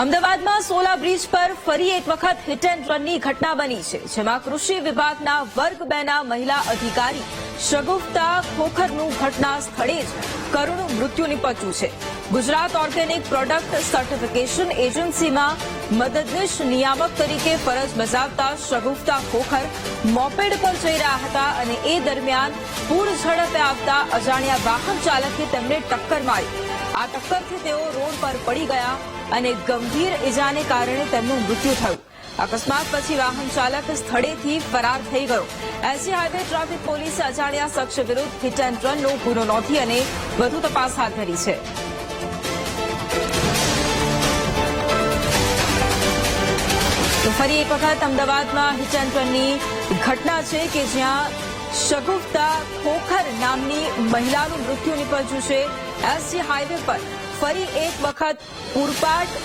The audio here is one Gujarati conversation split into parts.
અમદાવાદમાં સોલા બ્રિજ પર ફરી એક વખત હિટ એન્ડ રનની ઘટના બની છે, જેમાં કૃષિ વિભાગના વર્ગ બેના મહિલા અધિકારી શગુફતા ખોખરનું ઘટના સ્થળે જ કરુણ મૃત્યુ નિપજ્યું છે. ગુજરાત ઓર્ગેનિક પ્રોડક્ટ સર્ટિફિકેશન એજન્સીમાં મદદનીશ નિયામક તરીકે ફરજ બજાવતા શગુફતા ખોખર મોપેડ પર જઈ રહ્યા હતા અને એ દરમિયાન પૂર ઝડપે આવતા અજાણ્યા વાહન ચાલકે તેમને ટક્કર મારી આ ટક્કરથી તેઓ રોડ પર પડી ગયા અને ગંભીર ઇજાને કારણે તેમનું મૃત્યુ થયું. અકસ્માત પછી વાહન ચાલક સ્થળેથી ફરાર થઈ ગયો. એસજી હાઈવે ટ્રાફિક પોલીસે અજાણ્યા શખ્સ વિરુદ્ધ હિટ એન્ડ રનનો ગુનો નોંધી અને વધુ તપાસ હાથ ધરી છે. તો ફરી એક વખત અમદાવાદમાં હિટ એન્ડ રનની ઘટના છે કે જ્યાં શગુફતા ખોખર નામની મહિલાનું મૃત્યુ નીપજ્યું છે. એસજી હાઈવે પર ફરી એક વખત પૂરપાટ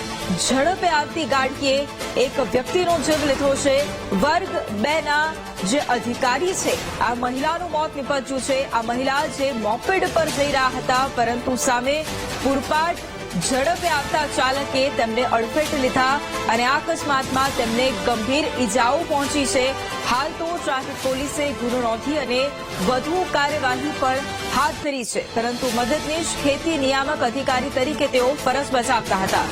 ઝડપે આવતી ગાડીએ એક વ્યક્તિનો જીવ લીધો છે. વર્ગ બે ના જે અધિકારી છે, આ મહિલાનું મોત નિપજ્યું છે. આ મહિલા જે મોપેડ પર જઈ રહ્યા હતા, પરંતુ સામે પૂરપાટ ઝડપે આવતા ચાલકે તેમને અડફેટ લીધા અને આ અકસ્માતમાં તેમને ગંભીર ઈજાઓ પહોંચી છે. હાલ તો ટ્રાફિક પોલીસે ગુનો નોંધી અને વધુ કાર્યવાહી પણ હાથ ધરી છે. પરંતુ મદદનીશ ખેતી નિયામક અધિકારી તરીકે તેઓ ફરજ બજાવતા હતા.